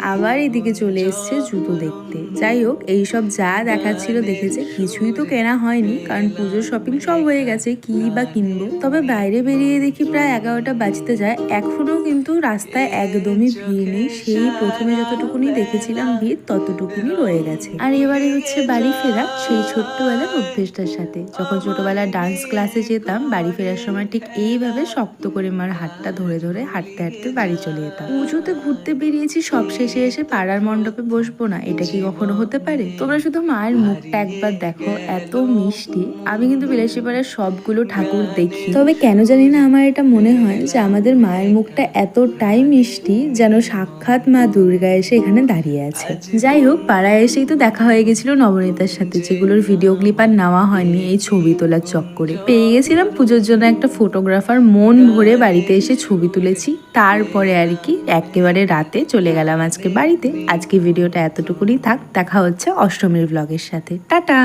আবার এদিকে চলে এসছে জুতো দেখতে। যাই হোক, এইসব যা দেখাচ্ছিল, দেখেছে, কিছুই তো কেনা হয়নি, কারণ পুজোর শপিং সব হয়ে গেছে, কি বা কিনবো? তবে বাইরে বেরিয়ে দেখি প্রায় এগারোটা বাজতে যায়। এখনও কিন্তু রাস্তায় একদমই ভিড় নেই, সেই প্রথমে যতটুকুনি দেখেছিলাম ভিড়, ততটুকুনি রয়ে গেছে। আর এবারে হচ্ছে বাড়ি ফেরা সেই ছোট্টবেলার অভ্যেসটার সাথে। যখন ছোটবেলায় ডান্স ক্লাসে যেতাম, বাড়ি ফেরার সময় ঠিক এইভাবে শক্ত করে মার হাতটা ধরে ধরে হাঁটতে হাঁটতে বাড়ি চলে যেতাম। পুজোতে ঘুরতে বেরিয়েছি সব শেষে এসে পাড়ার মণ্ডপে বসবো না এটা কি কখনো হতে পারে? তোমরা শুধু মায়ের মুখটা একবার দেখো এত মিষ্টি। আমি কিন্তু বিলাসী পাড়ার সবগুলো ঠাকুর দেখি। তবে কেন জানি না আমার এটা মনে হয় যে আমাদের মায়ের মুখটা এতটাই মিষ্টি যেন সাক্ষাৎ মা দুর্গা এসে এখানে দাঁড়িয়ে আছে। যাই হোক পাড়ায় এসেই তো দেখা হয়ে গেছিল নবনীতার সাথে যেগুলোর ভিডিও ক্লিপ আর নেওয়া হয়নি এই ছবি তোলার চক্করে। পেয়ে গেছিলাম পুজোর জন্য একটা ফটোগ্রাফার মন ভরে বাড়িতে এসে ছবি তুলেছি। তারপরে আর কি একেবারে রাতে চলে গেলাম আজকে বাড়িতে। আজকে ভিডিওটা এতটুকুনি থাক, দেখা হচ্ছে অষ্টমীর ব্লগের সাথে। টাটা!